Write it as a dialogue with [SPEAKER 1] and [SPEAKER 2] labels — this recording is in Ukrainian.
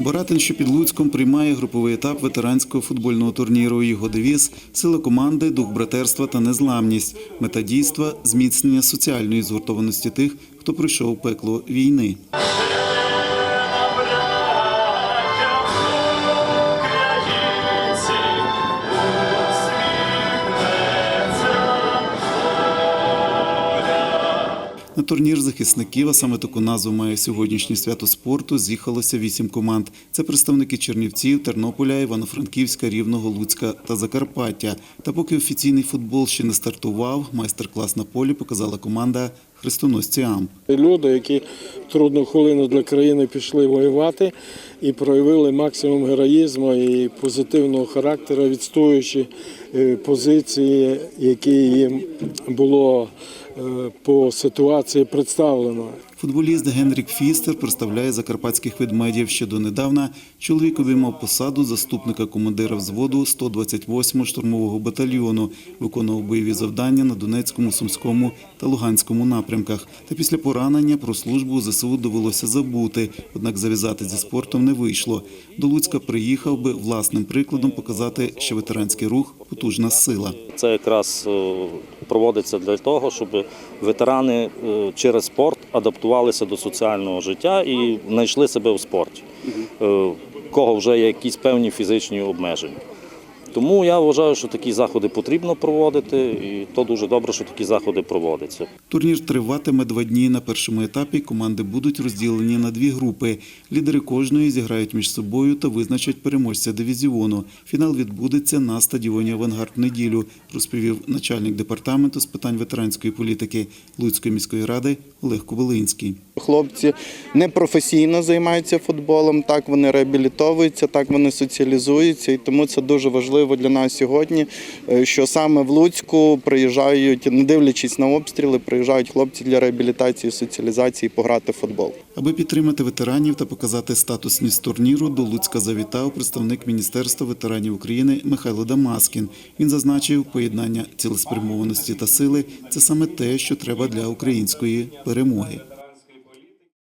[SPEAKER 1] Боратин, що під Луцьком, приймає груповий етап ветеранського футбольного турніру. Його девіз – сила команди, дух братерства та незламність. Мета дійства – зміцнення соціальної згуртованості тих, хто пройшов пекло війни. На турнір захисників, а саме таку назву має сьогоднішнє свято спорту, з'їхалося вісім команд. Це представники Чернівців, Тернополя, Івано-Франківська, Рівного, Луцька та Закарпаття. Та поки офіційний футбол ще не стартував, майстер-клас на полі показала команда хрестоносці АМ.
[SPEAKER 2] Люди, які в трудну хвилину для країни пішли воювати і проявили максимум героїзму і позитивного характеру, відстоюючи е, позиції, які їм було е, по ситуації представлено.
[SPEAKER 1] Футболіст Генрік Фістер представляє закарпатських ведмедів. Ще донедавна чоловік обіймав посаду заступника командира взводу 128-го штурмового батальйону, виконував бойові завдання на Донецькому, Сумському та Луганському напрямках. Та після поранення про службу у ЗСУ довелося забути, однак зав'язати зі спортом не вийшло. До Луцька приїхав би власним прикладом показати, що ветеранський рух потужна сила.
[SPEAKER 3] Це якраз проводиться для того, щоб ветерани е, через спорт адаптувалися до соціального життя і знайшли себе в спорті, в кого вже є якісь певні фізичні обмеження. Тому я вважаю, що такі заходи потрібно проводити, і то дуже добре, що такі заходи проводяться.
[SPEAKER 1] Турнір триватиме два дні. На першому етапі команди будуть розділені на дві групи. Лідери кожної зіграють між собою та визначать переможця дивізіону. Фінал відбудеться на стадіоні Авангард в неділю, розповів начальник департаменту з питань ветеранської політики Луцької міської ради Олег Ковалинський.
[SPEAKER 4] Хлопці непрофесійно займаються футболом, так вони реабілітовуються, так вони соціалізуються, і тому це дуже важливо для нас сьогодні, е, що саме в Луцьку приїжджають, не дивлячись на обстріли, приїжджають хлопці для реабілітації, соціалізації, пограти в футбол.
[SPEAKER 1] Аби підтримати ветеранів та показати статусність турніру, до Луцька завітав представник Міністерства ветеранів України Михайло Дамаскін. Він зазначив, поєднання цілеспрямованості та сили це саме те, що треба для української перемоги.